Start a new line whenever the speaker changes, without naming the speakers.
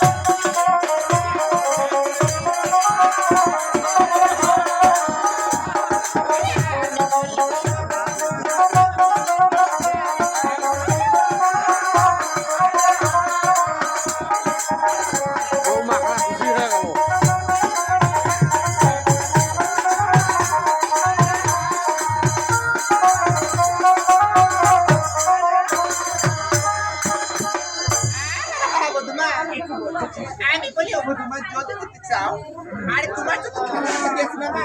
Thank you.
আমি বলি ওগো তোমার যত করতে চাও আর তোমার তো খেলা গেছে বাবা